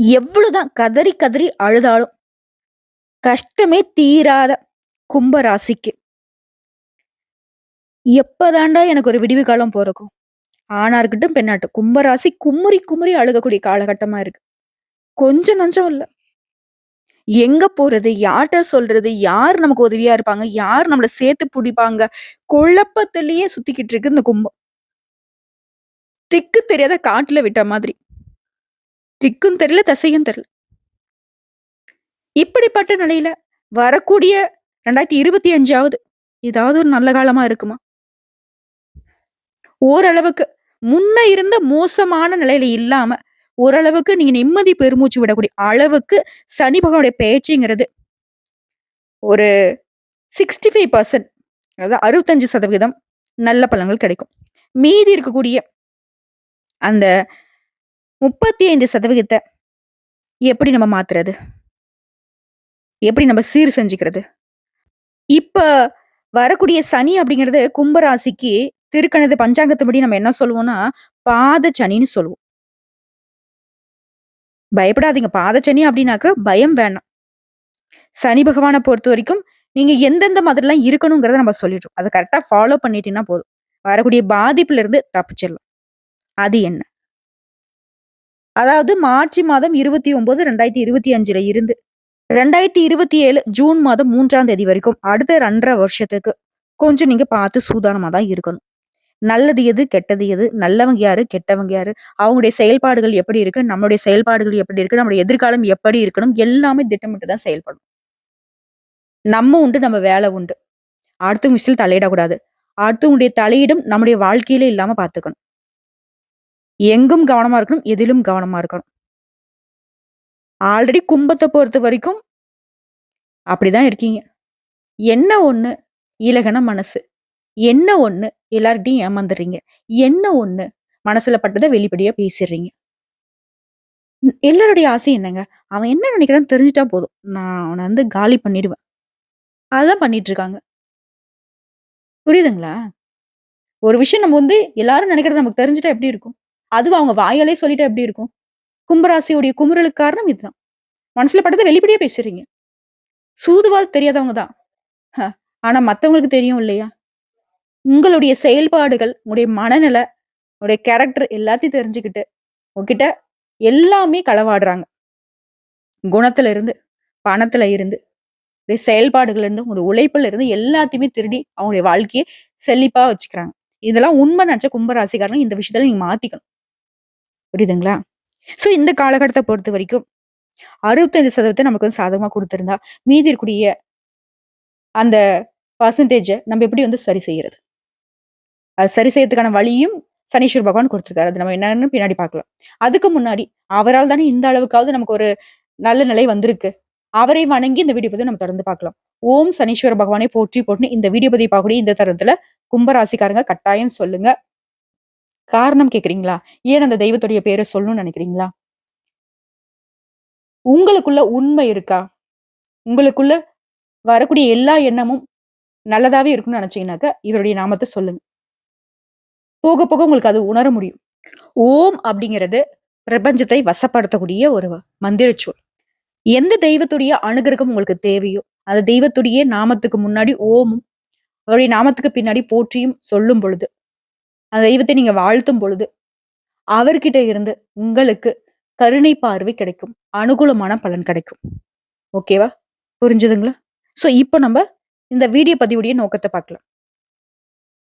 எவ்வளவுதான் கதறி கதறி அழுதாலும் கஷ்டமே தீராத கும்ப ராசிக்கு எப்பதாண்டா எனக்கு ஒரு விடிவு காலம் பிறக்கும் ஆணா இருக்கட்டும் பெண்ணாட்டு கும்பராசி குமுறி குமுறி அழுகக்கூடிய காலகட்டமா இருக்கு. கொஞ்சம் நஞ்சம் இல்ல. எங்க போறது யார்கிட்ட சொல்றது யார் நமக்கு உதவியா இருப்பாங்க யார் நம்மள சேர்த்து பிடிப்பாங்க குழப்பத்திலேயே சுத்திக்கிட்டு இருக்கு இந்த கும்பம். திக்கு தெரியாத காட்டுல விட்ட மாதிரி. திக்கும் தெரியல தசையும் தெரியல. இப்படிப்பட்ட நிலையில வரக்கூடிய ரெண்டாயிரத்தி இருபத்தி அஞ்சாவது ஏதாவது ஒரு நல்ல காலமா இருக்குமா? ஓரளவுக்கு முன்ன இருந்த மோசமான நிலையில இல்லாம ஓரளவுக்கு நீங்க நிம்மதி பெருமூச்சு விடக்கூடிய அளவுக்கு சனி பகவானுடைய பேச்சுங்கிறது ஒரு சிக்ஸ்டி ஃபைவ் பர்சன்ட் அதாவது அறுபத்தஞ்சு சதவீதம் நல்ல பழங்கள் கிடைக்கும். மீதி இருக்கக்கூடிய அந்த முப்பத்தி ஐந்து சதவிகிதத்தை எப்படி நம்ம மாத்துறது? எப்படி நம்ம சீர் செஞ்சுக்கிறது? இப்ப வரக்கூடிய சனி அப்படிங்கிறது கும்பராசிக்கு திருக்கணித பஞ்சாங்கத்துபடி நம்ம என்ன சொல்லுவோம்னா பாத சனின்னு சொல்லுவோம். பயப்படாதீங்க. பாதச்சனி அப்படின்னாக்க பயம் வேணாம். சனி பகவானை பொறுத்த வரைக்கும் நீங்க எந்தெந்த மாதிரிலாம் இருக்கணுங்கிறத நம்ம சொல்லிடுறோம். அதை கரெக்டா ஃபாலோ பண்ணிட்டீங்கன்னா போதும். வரக்கூடிய பாதிப்புல இருந்து தப்பிச்சிடலாம். அது என்ன? அதாவது மார்ச் மாதம் இருபத்தி ஒன்பது ரெண்டாயிரத்தி இருபத்தி அஞ்சுல இருந்து. ரெண்டாயிரத்தி இருபத்தி ஏழு ஜூன் மாதம் மூன்றாம் தேதி வரைக்கும் அடுத்த ரெண்டரை வருஷத்துக்கு கொஞ்சம் நீங்க பார்த்து சூதானமா தான் இருக்கணும். நல்லது எது கெட்டது எது நல்லவங்க யாரு கெட்டவங்க யாரு அவங்களுடைய செயல்பாடுகள் எப்படி இருக்கு நம்மளுடைய செயல்பாடுகள் எப்படி இருக்கு நம்மளுடைய எதிர்காலம் எப்படி இருக்கணும் எல்லாமே திட்டமிட்டு தான் செயல்படும் நம்ம உண்டு நம்ம வேலை உண்டு. அடுத்தவங்க விஷயத்தில் தலையிடக்கூடாது. அடுத்தவங்களுடைய தலையீடும் நம்முடைய வாழ்க்கையில இல்லாம பாத்துக்கணும் எங்கும் கவனமா இருக்கணும் எதிலும் கவனமா இருக்கணும். ஆல்ரெடி கும்பத்தை பொறுத்த வரைக்கும் அப்படிதான் இருக்கீங்க. என்ன ஒண்ணு? இலகன மனசு. என்ன ஒண்ணு? எல்லார்கிட்டையும் ஏமாந்துடுறீங்க. என்ன ஒண்ணு? மனசுல பட்டதை வெளிப்படையா பேசிடுறீங்க. எல்லாருடைய ஆசை என்னங்க? அவன் என்ன நினைக்கிறான்னு தெரிஞ்சிட்டா போதும். நான் அவனை வந்து காலி பண்ணிடுவேன். அதான் பண்ணிட்டு இருக்காங்க புரியுதுங்களா? ஒரு விஷயம் நம்ம வந்து எல்லாரும் நினைக்கிறது நமக்கு தெரிஞ்சுட்டா எப்படி இருக்கும்? அதுவும் அவங்க வாயாலே சொல்லிட்டு எப்படி இருக்கும்? கும்பராசியுடைய குமுறலுக்கு காரணம் இதுதான். மனசுல பட்டதை வெளிப்படையா பேசுறீங்க. சூதுவால் தெரியாதவங்க தான். ஹ, ஆனா மத்தவங்களுக்கு தெரியும் இல்லையா? உங்களுடைய செயல்பாடுகள் உங்களுடைய மனநிலை உங்களுடைய கேரக்டர் எல்லாத்தையும் தெரிஞ்சுக்கிட்டு உங்ககிட்ட எல்லாமே களவாடுறாங்க. குணத்துல இருந்து பணத்துல இருந்து செயல்பாடுகள் இருந்து உங்களுடைய உழைப்புல இருந்து எல்லாத்தையுமே திருடி அவங்களுடைய வாழ்க்கையை செழிப்பா வச்சுக்கிறாங்க. இதெல்லாம் உண்மை நினைச்ச கும்பராசிக்காரன் இந்த விஷயத்துல நீங்க மாத்திக்கணும். புரியுதுங்களா? சோ இந்த காலகட்டத்தை பொறுத்த வரைக்கும் அறுபத்தைந்து சதவீதத்தை நமக்கு வந்து சாதகமா கொடுத்திருந்தா மீதி இருக்கக்கூடிய அந்த பர்சன்டேஜை நம்ம எப்படி வந்து சரி செய்யறது? அது சரி செய்யறதுக்கான வழியும் சனீஸ்வர் பகவான் கொடுத்துருக்காரு. அது நம்ம என்னன்னு பின்னாடி பார்க்கலாம். அதுக்கு முன்னாடி அவரால் தானே இந்த அளவுக்காவது நமக்கு ஒரு நல்ல நிலை வந்திருக்கு. அவரை வணங்கி இந்த வீடியோ பதிவை நம்ம தொடர்ந்து பார்க்கலாம். ஓம் சனீஸ்வர பகவானை போற்றி போட்டு இந்த வீடியோ பத்தி பார்க்கக்கூடிய இந்த தருணத்துல கும்பராசிக்காரங்க கட்டாயம் சொல்லுங்க. காரணம் கேக்குறீங்களா? ஏன் அந்த தெய்வத்துடைய பேரை சொல்லணும்னு நினைக்கிறீங்களா? உங்களுக்குள்ள உண்மை இருக்கா? உங்களுக்குள்ள வரக்கூடிய எல்லா எண்ணமும் நல்லதாவே இருக்கும்னு நினைச்சீங்கன்னாக்க இதனுடைய நாமத்தை சொல்லுங்க. போக போக உங்களுக்கு அது உணர முடியும். ஓம் அப்படிங்கிறது பிரபஞ்சத்தை வசப்படுத்தக்கூடிய ஒரு மந்திர சொல் எந்த தெய்வத்துடைய அனுகிரகம் உங்களுக்கு தேவையோ அந்த தெய்வத்துடைய நாமத்துக்கு முன்னாடி ஓமும் அவருடைய நாமத்துக்கு பின்னாடி போற்றியும் சொல்லும் பொழுது அந்த தெய்வத்தை நீங்க வாழ்த்தும் பொழுது அவர்கிட்ட இருந்து உங்களுக்கு கருணை பார்வை கிடைக்கும் அனுகூலமான பலன் கிடைக்கும். ஓகேவா புரிஞ்சுதுங்களா? ஸோ இப்போ நம்ம இந்த வீடியோ பதிவுடைய நோக்கத்தை பார்க்கலாம்.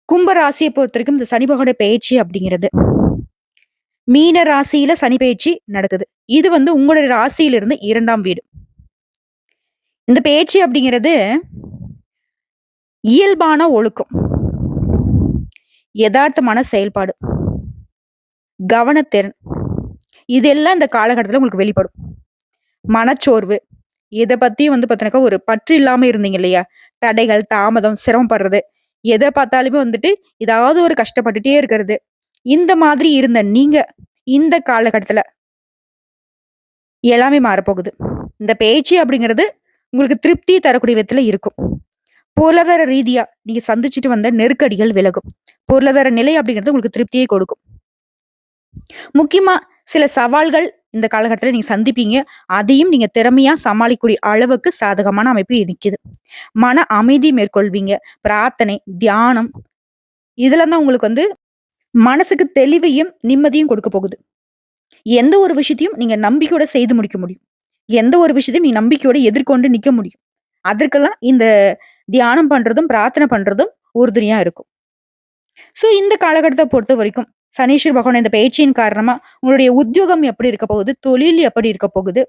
கும்ப ராசியை பொறுத்த வரைக்கும் இந்த சனி பகவானுடைய பயிற்சி அப்படிங்கிறது மீன ராசியில சனி பயிற்சி நடக்குது. இது வந்து உங்களுடைய ராசியிலிருந்து இரண்டாம் வீடு. இந்த பயிற்சி அப்படிங்கிறது இயல்பான ஒழுக்கம். யதார்த்தமான செயல்பாடு. கவனத்திறன். இதெல்லாம் இந்த காலகட்டத்துல உங்களுக்கு வெளிப்படும். மனச்சோர்வு. இதை பத்தியும் வந்து பார்த்தீங்கன்னாக்கா ஒரு பற்று இல்லாம இருந்தீங்க இல்லையா? தடைகள் தாமதம் சிரமப்படுறது எதை பார்த்தாலுமே வந்துட்டு ஏதாவது ஒரு கஷ்டப்பட்டுட்டே இருக்கிறது. இந்த மாதிரி இருந்த நீங்க இந்த காலகட்டத்துல எல்லாமே மாறப்போகுது. இந்த பேச்சு அப்படிங்கிறது உங்களுக்கு திருப்தி தரக்கூடிய விதத்துல இருக்கும். பொருளாதார ரீதியா நீங்க சந்திச்சுட்டு வந்த நெருக்கடிகள் விலகும். பொருளாதார நிலை அப்படிங்கிறது உங்களுக்கு திருப்தியை கொடுக்கும் முக்கியமா சில சவால்கள் இந்த காலகட்டத்தில் நீங்க சந்திப்பீங்க. அதையும் நீங்க திறமையா சமாளிக்கக்கூடிய அளவுக்கு சாதகமான அமைப்பு நிக்குது. மன அமைதி மேற்கொள்வீங்க. பிரார்த்தனை, தியானம் இதெல்லாம் தான் உங்களுக்கு வந்து மனசுக்கு தெளிவையும், நிம்மதியும் கொடுக்க போகுது. எந்த ஒரு விஷயத்தையும் நீங்க நம்பிக்கையோட செய்து முடிக்க முடியும். எந்த ஒரு விஷயத்தையும் நீ நம்பிக்கையோட எதிர்கொண்டு நிக்க முடியும். அதற்கெல்லாம் இந்த தியானம் பண்றதும், பிரார்த்தனை பண்றதும் உறுதுணையா இருக்கும். ஸோ இந்த காலகட்டத்தை பொறுத்த வரைக்கும் சனீஸ்வர் பகவான் இந்த பயிற்சியின் காரணமா உங்களுடைய உத்தியோகம் எப்படி இருக்க போகுது? தொழில் எப்படி இருக்க போகுது?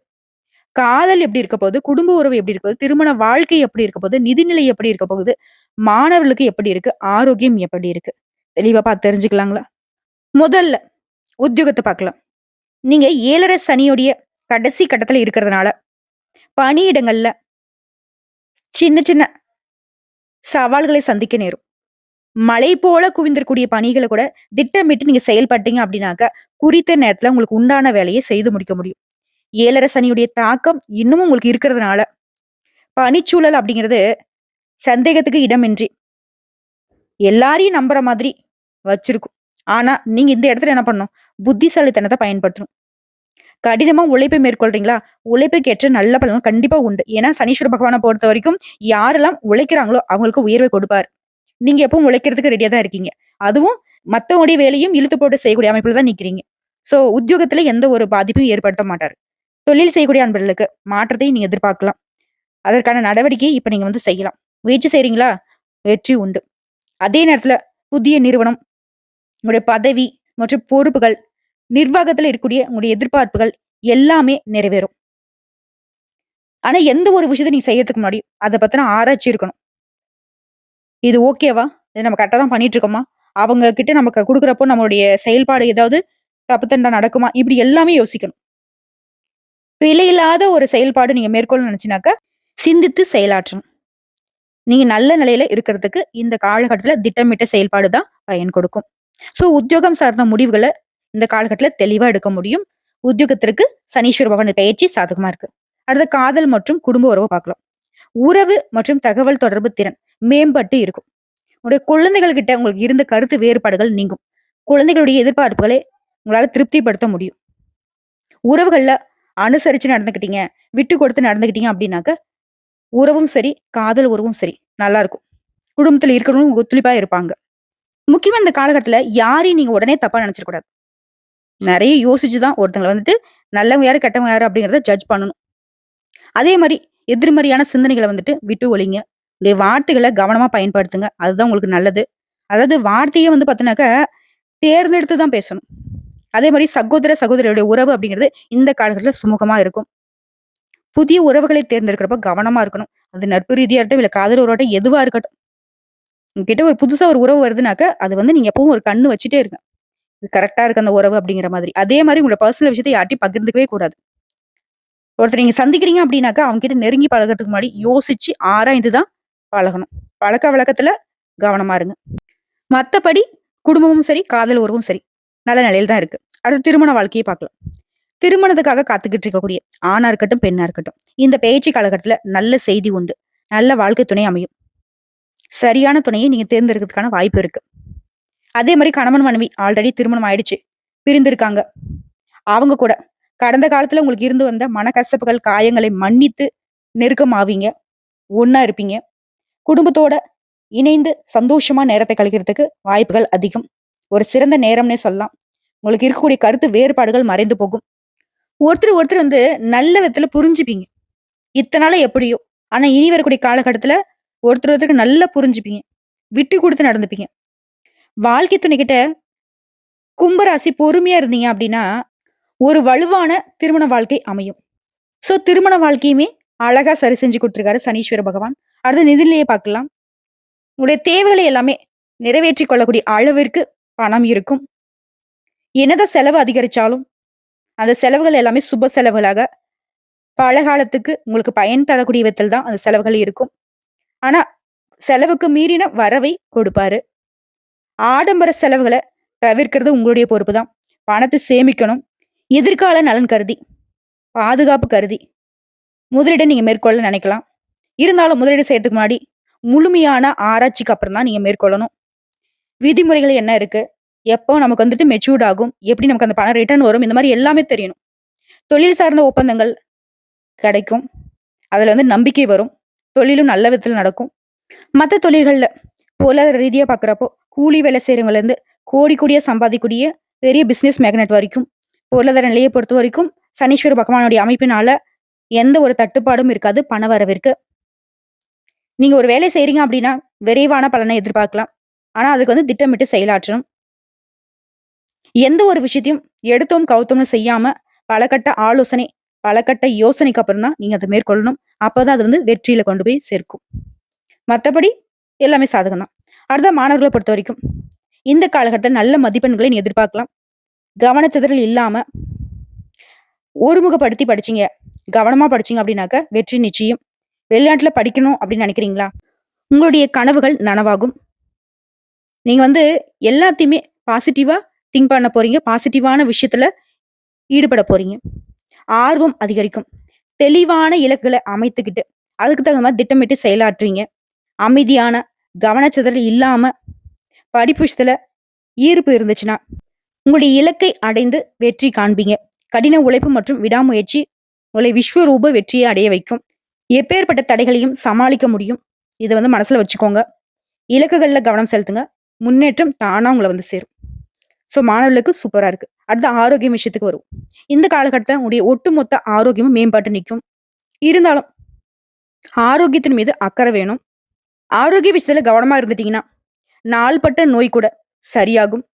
காதல் எப்படி இருக்க போகுது? குடும்ப உறவு எப்படி இருக்க போகுது? திருமண வாழ்க்கை எப்படி இருக்க போகுது? நிதிநிலை எப்படி இருக்க போகுது? மாணவர்களுக்கு எப்படி இருக்கு? ஆரோக்கியம் எப்படி இருக்கு? தெளிவா பார்த்து தெரிஞ்சுக்கலாங்களா? முதல்ல உத்தியோகத்தை பார்க்கலாம். நீங்க ஏழரை சனியுடைய கடைசி கட்டத்துல இருக்கிறதுனால, பணியிடங்கள்ல சின்ன சின்ன சவால்களை சந்திக்க நேரும். மழை போல குவிந்திருக்கூடிய பணிகளை கூட திட்டமிட்டு நீங்க செயல்பட்டீங்க அப்படின்னாக்க, குறித்த நேரத்துல உங்களுக்கு உண்டான வேலையை செய்து முடிக்க முடியும். ஏழரை சனியுடைய தாக்கம் இன்னமும் உங்களுக்கு இருக்கிறதுனால, பனிச்சூழல் அப்படிங்கிறது சந்தேகத்துக்கு இடமின்றி எல்லாரையும் நம்புற மாதிரி வச்சிருக்கும். ஆனா, நீங்க இந்த இடத்துல என்ன பண்ணணும்? புத்திசாலித்தனத்தை பயன்படுத்தணும். கடினமா உழைப்பை மேற்கொள்றீங்களா? உழைப்புக்கேற்ற நல்ல பலன் கண்டிப்பா உண்டு. ஏன்னா, சனீஸ்வர பொறுத்த வரைக்கும் யாரெல்லாம் உழைக்கிறாங்களோ அவங்களுக்கு உயர்வை கொடுப்பார். நீங்க எப்பவும் உழைக்கிறதுக்கு ரெடியா தான் இருக்கீங்க. அதுவும் மத்தவங்களுடைய வேலையும் இழுத்து போட்டு செய்யக்கூடிய அமைப்புல தான் நிக்கிறீங்க. சோ, உத்தியோகத்துல எந்த ஒரு பாதிப்பும் ஏற்படுத்த மாட்டாரு. தொழில் செய்யக்கூடிய அன்பர்களுக்கு மாற்றத்தை நீங்க எதிர்பார்க்கலாம். அதற்கான நடவடிக்கையை இப்ப நீங்க வந்து செய்யலாம். முயற்சி செய்றீங்களா? வெற்றி உண்டு. அதே நேரத்துல புதிய நிறுவனம், உங்களுடைய பதவி மற்றும் பொறுப்புகள், நிர்வாகத்துல இருக்கக்கூடிய உங்களுடைய எதிர்பார்ப்புகள் எல்லாமே நிறைவேறும். ஆனா, எந்த ஒரு விஷயத்த நீங்க செய்யறதுக்கு முன்னாடி அதை பத்தின ஆராய்ச்சி இருக்கணும். இது ஓகேவா? இது நம்ம கரெக்டாக தான் பண்ணிட்டு இருக்கோமா? அவங்க கிட்ட நமக்கு கொடுக்குறப்போ நம்மளுடைய செயல்பாடு ஏதாவது தப்பு தண்டா நடக்குமா? இப்படி எல்லாமே யோசிக்கணும். பிழையில்லாத ஒரு செயல்பாடு நீங்க மேற்கொள்ள நினைச்சினாக்க சிந்தித்து செயலாற்றணும். நீங்க நல்ல நிலையில இருக்கிறதுக்கு இந்த காலகட்டத்துல திட்டமிட்ட செயல்பாடு தான் பயன் கொடுக்கும். ஸோ உத்தியோகம் சார்ந்த முடிவுகளை இந்த காலகட்டத்தில் தெளிவா எடுக்க முடியும். உத்தியோகத்திற்கு சனீஸ்வர பகவான் பயிற்சி சாதகமா இருக்கு. அடுத்த காதல் மற்றும் குடும்ப உறவு பார்க்கலாம். உறவு மற்றும் தகவல் தொடர்பு திறன் மேம்பட்டு இருக்கும். உங்களுடைய குழந்தைகள் கிட்ட உங்களுக்கு இருந்த கருத்து வேறுபாடுகள் நீங்கும். குழந்தைகளுடைய எதிர்பார்ப்புகளை உங்களால திருப்திப்படுத்த முடியும். உறவுகள்ல அனுசரிச்சு நடந்துக்கிட்டீங்க, விட்டு கொடுத்து நடந்துக்கிட்டீங்க அப்படின்னாக்க, உறவும் சரி, காதல் உறவும் சரி நல்லா இருக்கும். குடும்பத்துல இருக்கிறவங்களும் ஒத்துழைப்பா இருப்பாங்க. முக்கியமா இந்த காலகட்டத்துல யாரையும் நீங்க உடனே தப்பா நினச்சிடக்கூடாது நிறைய யோசிச்சு தான் ஒருத்தங்கள வந்துட்டு நல்லவங்க யாரு, கெட்டவங்க யாரு அப்படிங்கிறத ஜட்ஜ் பண்ணணும். அதே மாதிரி எதிர்மறையான சிந்தனைகளை வந்துட்டு விட்டு ஒழிங்க. உங்களுடைய வார்த்தைகளை கவனமா பயன்படுத்துங்க. அதுதான் உங்களுக்கு நல்லது. அதாவது வார்த்தையே வந்து பார்த்தீங்கன்னாக்க, தேர்ந்தெடுத்து தான் பேசணும். அதே மாதிரி சகோதர, சகோதரியுடைய உறவு அப்படிங்கிறது இந்த காலகட்டத்தில் சுமூகமா இருக்கும். புதிய உறவுகளை தேர்ந்தெடுக்கிறப்ப கவனமா இருக்கணும். அது நட்பு ரீதியா இருக்கட்டும், இல்ல காதல் உறவாட்டம் எதுவா இருக்கட்டும். உங்ககிட்ட ஒரு புதுசா ஒரு உறவு வருதுனாக்க, அது வந்து நீங்க எப்பவும் ஒரு கண்ணு வச்சுட்டே இருங்க. இது கரெக்டா இருக்கு அந்த உறவு அப்படிங்கிற மாதிரி. அதே மாதிரி உங்களோட பர்சனல் விஷயத்த யார்ட்டையும் பகிர்ந்துக்கவே கூடாது. ஒருத்தர் நீங்க சந்திக்கிறீங்க அப்படின்னாக்க, அவங்க கிட்ட நெருங்கி பழகுறதுக்கு முன்னாடி யோசிச்சு, ஆராய்ந்து தான் பழகணும். பழக்கவழக்கத்துல கவனமா இருங்க. மத்தபடி குடும்பமும் சரி, காதல் உறவும் சரி, நல்ல நிலையில தான் இருக்கு. அடுத்து திருமண வாழ்க்கையை பார்க்கலாம். திருமணத்துக்காக காத்துக்கிட்டு இருக்கக்கூடிய ஆணா இருக்கட்டும், பெண்ணா இருக்கட்டும். இந்த பேச்சு காலகட்டத்துல நல்ல செய்தி உண்டு. நல்ல வாழ்க்கை துணை அமையும். சரியான துணையை நீங்க தேர்ந்தெடுக்கிறதுக்கான வாய்ப்பு இருக்கு. அதே மாதிரி கணவன், மனைவி ஆல்ரெடி திருமணம் ஆயிடுச்சு. பிரிந்திருக்காங்க. அவங்க கூட கடந்த காலத்துல உங்களுக்கு இருந்து வந்த மனக்கசப்புகள், காயங்களை மன்னித்து நெருக்கமாவீங்க. ஒன்னா இருப்பீங்க. குடும்பத்தோட இணைந்து சந்தோஷமா நேரத்தை கழிக்கிறதுக்கு வாய்ப்புகள் அதிகம். ஒரு சிறந்த நேரம்னே சொல்லலாம். உங்களுக்கு இருக்கக்கூடிய கருத்து வேறுபாடுகள் மறைந்து போகும். ஒருத்தர் ஒருத்தர் வந்து நல்ல விதத்துல புரிஞ்சுப்பீங்க. இத்தனால எப்படியோ, ஆனா இனி வரக்கூடிய காலகட்டத்துல ஒருத்தர் ஒருத்தருக்கு நல்லா புரிஞ்சுப்பீங்க. விட்டு கொடுத்து நடந்துப்பீங்க. வாழ்க்கை துணைக்கிட்ட கும்பராசி பொறுமையா இருந்தீங்க அப்படின்னா, ஒரு வலுவான திருமண வாழ்க்கை அமையும். ஸோ திருமண வாழ்க்கையுமே அழகா சரி செஞ்சு கொடுத்துருக்காரு சனீஸ்வர பகவான். அடுத்து நிதிநிலையை பார்க்கலாம். உங்களுடைய தேவைகளை எல்லாமே நிறைவேற்றிக் கொள்ளக்கூடிய அளவிற்கு பணம் இருக்கும். என்னதான் செலவு அதிகரித்தாலும் அந்த செலவுகள் எல்லாமே சுப செலவுகளாக, பல காலத்துக்கு உங்களுக்கு பயன் தரக்கூடிய விதத்தில் தான் அந்த செலவுகள் இருக்கும். ஆனால் செலவுக்கு மீறின வரவை கொடுப்பாரு. ஆடம்பர செலவுகளை தவிர்க்கிறது உங்களுடைய பொறுப்பு தான். பணத்தை சேமிக்கணும். எதிர்கால நலன் கருதி, பாதுகாப்பு கருதி, முதலீட நீங்கள் மேற்கொள்ள நினைக்கலாம். இருந்தாலும் முதலீடு செய்யறதுக்கு முன்னாடி, முழுமையான ஆராய்ச்சிக்கு அப்புறம் தான் நீங்க மேற்கொள்ளணும். விதிமுறைகள் என்ன இருக்கு? எப்போ நமக்கு வந்துட்டு மெச்சூர்ட் ஆகும்? எப்படி நமக்கு அந்த பணம் ரிட்டர்ன் வரும்? இந்த மாதிரி எல்லாமே தெரியணும். தொழில் சார்ந்த ஒப்பந்தங்கள் கிடைக்கும். அதில் வந்து நம்பிக்கை வரும். தொழிலும் நல்ல விதத்தில் நடக்கும். மற்ற தொழில்களில் பொருளாதார ரீதியாக பார்க்குறப்போ கூலி வேலை செய்கிறவங்கலேருந்து கோடி கோடியா சம்பாதிக்கூடிய பெரிய பிஸ்னஸ் மேக்னெட் வரைக்கும் பொருளாதார நிலையை பொறுத்த வரைக்கும் சனீஸ்வர பகவானுடைய அமைப்பினால எந்த ஒரு தட்டுப்பாடும் இருக்காது பண வரவிற்கு. நீங்க ஒரு வேலை செய்றீங்க அப்படின்னா விரைவான பலனை எதிர்பார்க்கலாம். ஆனா அதுக்கு வந்து திட்டமிட்டு செயலாற்றணும். எந்த ஒரு விஷயத்தையும் எடுத்தோம் கவுத்தோம்னு செய்யாம பலகட்ட ஆலோசனை பலகட்ட யோசனைக்கு அப்புறம் தான் நீங்க அதை மேற்கொள்ளணும். அப்பதான் அது வந்து வெற்றியில கொண்டு போய் சேர்க்கும். மற்றபடி எல்லாமே சாதகம் தான். அடுத்த மாணவர்களை பொறுத்த வரைக்கும் இந்த காலகட்டத்தில் நல்ல மதிப்பெண்களை நீ எதிர்பார்க்கலாம். கவனச்சிதறல் இல்லாம ஒருமுகப்படுத்தி படிச்சீங்க கவனமா படிச்சீங்க அப்படின்னாக்க வெற்றி நிச்சயம். வெளிநாட்டுல படிக்கணும் அப்படின்னு நினைக்கிறீங்களா? உங்களுடைய கனவுகள் நனவாகும். நீங்க வந்து எல்லாத்தையுமே பாசிட்டிவா திங்க் பண்ண போறீங்க. பாசிட்டிவான விஷயத்துல ஈடுபட போறீங்க. ஆர்வம் அதிகரிக்கும். தெளிவான இலக்குகளை அமைத்துக்கிட்டு அதுக்கு தகுந்த மாதிரி திட்டமிட்டு செயலாற்றுவீங்க. அமைதியான கவனச்சிதறல் இல்லாம படிப்பு விஷயத்துல ஈர்ப்பு இருந்துச்சுன்னா உங்களுடைய இலக்கை அடைந்து வெற்றி காண்பீங்க. கடின உழைப்பு மற்றும் விடாமுயற்சி உங்களை விஸ்வரூப வெற்றியை அடைய வைக்கும். எப்பேற்பட்ட தடைகளையும் சமாளிக்க முடியும். இதை வந்து மனசுல வச்சுக்கோங்க. இலக்குகள்ல கவனம் செலுத்துங்க. முன்னேற்றம் தானா உங்களை வந்து சேரும். ஸோ மாணவர்களுக்கு சூப்பரா இருக்கு. அடுத்த ஆரோக்கியம் விஷயத்துக்கு வரும் இந்த காலகட்டத்தில் உடைய ஒட்டுமொத்த ஆரோக்கியமும் மேம்பாட்டு நிற்கும். இருந்தாலும் ஆரோக்கியத்தின் மீது அக்கறை வேணும். ஆரோக்கிய விஷயத்துல கவனமா இருந்துட்டீங்கன்னா நாள்பட்ட நோய் கூட சரியாகும்.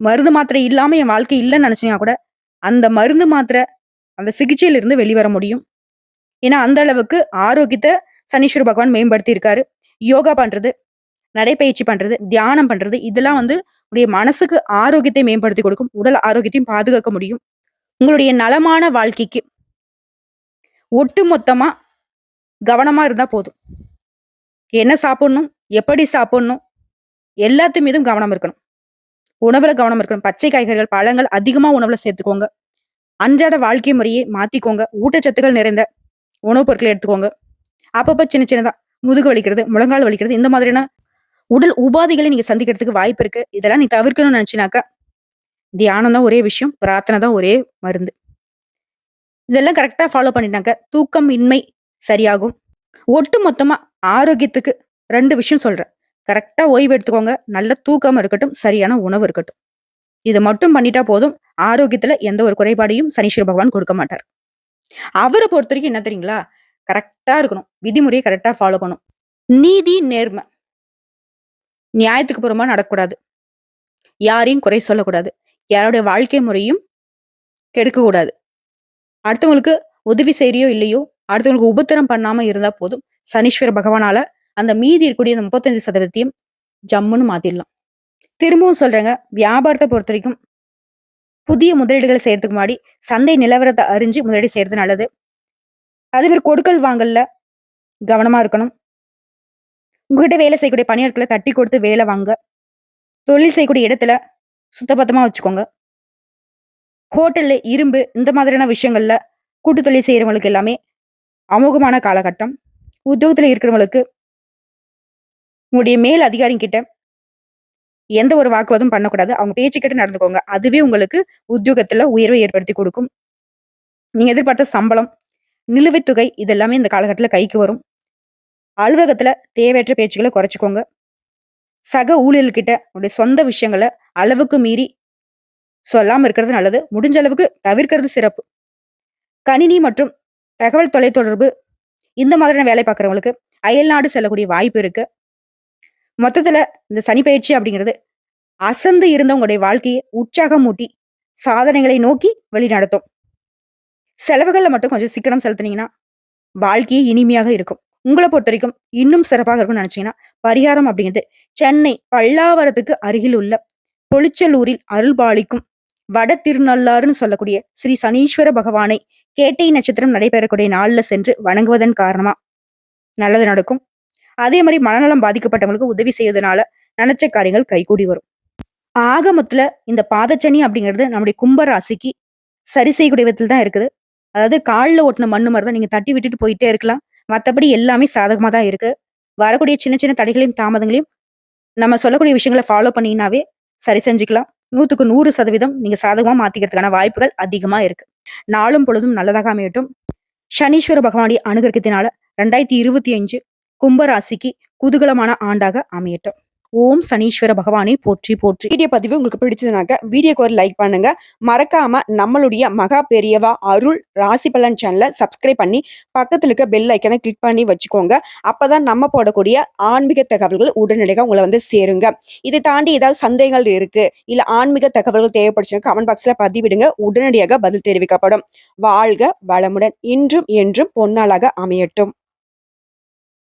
மருந்து மாத்திரை இல்லாம என் வாழ்க்கை இல்லைன்னு நினைச்சீங்கன்னா கூட அந்த மருந்து மாத்திரை அந்த சிகிச்சையிலிருந்து வெளிவர முடியும். ஏன்னா அந்த அளவுக்கு ஆரோக்கியத்தை சனீஸ்வர பகவான் மேம்படுத்தி இருக்காரு யோகா பண்றது நடைப்பயிற்சி பண்றது தியானம் பண்றது இதெல்லாம் வந்து உடைய மனசுக்கு ஆரோக்கியத்தை மேம்படுத்தி கொடுக்கும் உடல் ஆரோக்கியத்தையும் பாதுகாக்க முடியும். உங்களுடைய நலமான வாழ்க்கைக்கு ஒட்டு மொத்தமா கவனமா இருந்தா போதும். என்ன சாப்பிடணும் எப்படி சாப்பிடணும் எல்லாத்து மீதும் கவனம் இருக்கணும். உணவுல கவனம் இருக்கணும். பச்சை காய்கறிகள் பழங்கள் அதிகமா உணவுல சேர்த்துக்கோங்க. அன்றாட வாழ்க்கை முறையை மாத்திக்கோங்க. ஊட்டச்சத்துக்கள் நிறைந்த உணவுப் பொருட்களை எடுத்துக்கோங்க. அப்பப்போ சின்ன சின்னதா முதுகு வலிக்கிறது முழங்கால் வலிக்கிறது இந்த மாதிரியான உடல் உபாதைகளை நீங்க சந்திக்கிறதுக்கு வாய்ப்பு இருக்கு. இதெல்லாம் நீ தவிர்க்கணும்னு நினைச்சினாக்கா தியானம் தான் ஒரே விஷயம் பிரார்த்தனை தான் ஒரே மருந்து. இதெல்லாம் கரெக்டா ஃபாலோ பண்ணிட்டாங்க தூக்கம் இன்மை சரியாகும். ஒட்டு மொத்தமா ஆரோக்கியத்துக்கு ரெண்டு விஷயம் சொல்றேன். கரெக்டா ஓய்வு எடுத்துக்கோங்க. நல்ல தூக்கம் இருக்கட்டும் சரியான உணவு இருக்கட்டும். இதை மட்டும் பண்ணிட்டா போதும். ஆரோக்கியத்துல எந்த ஒரு குறைபாடையும் சனீஸ்வர பகவான் கொடுக்க மாட்டார். அவரை பொறுத்த வரைக்கும் என்ன தெரியுங்களா? கரெக்டா இருக்கணும். விதிமுறையை கரெக்டா ஃபாலோ பண்ணும் நீதி நேர்மை. நியாயத்துக்கு புறமா நடக்கக்கூடாது. யாரையும் குறை சொல்லக்கூடாது. யாருடைய வாழ்க்கை முறையும் கெடுக்க கூடாது அடுத்தவங்களுக்கு உதவி செய்யறியோ இல்லையோ அடுத்தவங்களுக்கு உபத்திரம் பண்ணாம இருந்தா போதும். சனீஸ்வர பகவானால அந்த மீதி இருக்கக்கூடிய அந்த முப்பத்தஞ்சு சதவீதத்தையும் ஜம்முன்னு மாத்திடலாம். திரும்பவும் சொல்றேங்க வியாபாரத்தை பொறுத்த வரைக்கும் புதிய முதலீடுகளை செய்யறதுக்கு முன்னாடி சந்தை நிலவரத்தை அறிஞ்சு முதலீடு செய்யறது நல்லது. அதே மாதிரி கொடுக்கல் வாங்கல்ல கவனமா இருக்கணும். உங்ககிட்ட வேலை செய்யக்கூடிய பணியாட்களை தட்டி கொடுத்து வேலை வாங்க. தொழில் செய்யக்கூடிய இடத்துல சுத்தபத்தமா வச்சுக்கோங்க. ஹோட்டல்ல இரும்பு இந்த மாதிரியான விஷயங்கள்ல கூட்டு தொழில் செய்யறவங்களுக்கு எல்லாமே அமோகமான காலகட்டம். உத்தியோகத்துல இருக்கிறவங்களுக்கு உங்களுடைய மேல் அதிகாரிங்கிட்ட எந்த ஒரு வாக்குவாதம் பண்ணக்கூடாது. அவங்க பேச்சு நடந்துக்கோங்க. அதுவே உங்களுக்கு உத்தியோகத்துல உயர்வை ஏற்படுத்தி கொடுக்கும். நீங்க எதிர்பார்த்த சம்பளம் நிலுவைத் தொகை இதெல்லாமே இந்த காலகட்டத்தில் கைக்கு வரும். அலுவலகத்துல தேவையற்ற பேச்சுக்களை குறைச்சிக்கோங்க. சக ஊழியர்கிட்ட உடைய சொந்த விஷயங்களை அளவுக்கு மீறி சொல்லாம இருக்கிறது நல்லது. முடிஞ்ச அளவுக்கு தவிர்க்கிறது சிறப்பு. கணினி மற்றும் தகவல் தொலைத்தொடர்பு இந்த மாதிரியான வேலை பார்க்குறவங்களுக்கு அயல்நாடு செல்லக்கூடிய வாய்ப்பு இருக்கு. மொத்தத்துல இந்த சனி பயிற்சி அப்படிங்கிறது அசந்து இருந்தவங்களுடைய வாழ்க்கையை உற்சாகம் மூட்டி சாதனைகளை நோக்கி வழிநடத்தும். செலவுகளில் மட்டும் கொஞ்சம் சிக்கனம் செலுத்துனீங்கன்னா வாழ்க்கையே இனிமையாக இருக்கும். உங்களை பொறுத்த வரைக்கும் இன்னும் சிறப்பாக இருக்கும்னு நினைச்சீங்கன்னா பரிகாரம் அப்படிங்கிறது சென்னை பல்லாவரத்துக்கு அருகில் உள்ள பொளிச்சலூரில் அருள்பாலிக்கும் வட திருநள்ளாறுன்னு சொல்லக்கூடிய ஸ்ரீ சனீஸ்வர பகவானை கேட்டை நட்சத்திரம் நடைபெறக்கூடிய நாளில் சென்று வணங்குவதன் காரணமா நல்லது நடக்கும். அதே மாதிரி மனநலம் பாதிக்கப்பட்டவங்களுக்கு உதவி செய்வதனால நினைச்ச காரியங்கள் கைகூடி வரும். ஆகமத்துல இந்த பாதச்சனி அப்படிங்கிறது நம்முடைய கும்ப ராசிக்கு சரி செய்யக்கூடிய விதத்தில் தான் இருக்குது. அதாவது காலில் ஓட்டின மண்ணு மாதிரி தான் நீங்க தட்டி விட்டுட்டு போயிட்டே இருக்கலாம். மற்றபடி எல்லாமே சாதகமாக தான் இருக்கு. வரக்கூடிய சின்ன சின்ன தடைகளையும் தாமதங்களையும் நம்ம சொல்லக்கூடிய விஷயங்களை ஃபாலோ பண்ணீங்கன்னாவே சரி செஞ்சுக்கலாம். நூற்றுக்கு நூறு சதவீதம் நீங்க சாதகமா மாத்திக்கிறதுக்கான வாய்ப்புகள் அதிகமா இருக்கு. நாளும் பொழுதும் நல்லதாக அமையட்டும். சனீஸ்வர பகவானுடைய அனுகிரகத்தினால ரெண்டாயிரத்தி இருபத்தி அஞ்சு கும்பராசிக்கு குதூகலமான ஆண்டாக அமையட்டும். ஓம் சனீஸ்வர பகவானை போற்றி போற்றி. வீடியோ பதிவு உங்களுக்கு பிடிச்சதுனாக்க வீடியோக்கு ஒரு லைக் பண்ணுங்க. மறக்காம நம்மளுடைய மகா பெரியவா அருள் ராசி பலன் சேனலை சப்ஸ்கிரைப் பண்ணி பக்கத்துல இருக்க பெல் ஐக்கனை கிளிக் பண்ணி வச்சுக்கோங்க. அப்பதான் நம்ம போடக்கூடிய ஆன்மீக தகவல்கள் உடனடியாக உங்களை வந்து சேருங்க. இதை தாண்டி ஏதாவது சந்தேகங்கள் இருக்கு இல்ல ஆன்மீக தகவல்கள் தேவைப்படுச்சுன்னா கமெண்ட் பாக்ஸ்ல பதிவிடுங்க. உடனடியாக பதில் தெரிவிக்கப்படும். வாழ்க வளமுடன் இன்றும் என்றும் பொன்னாளாக அமையட்டும்.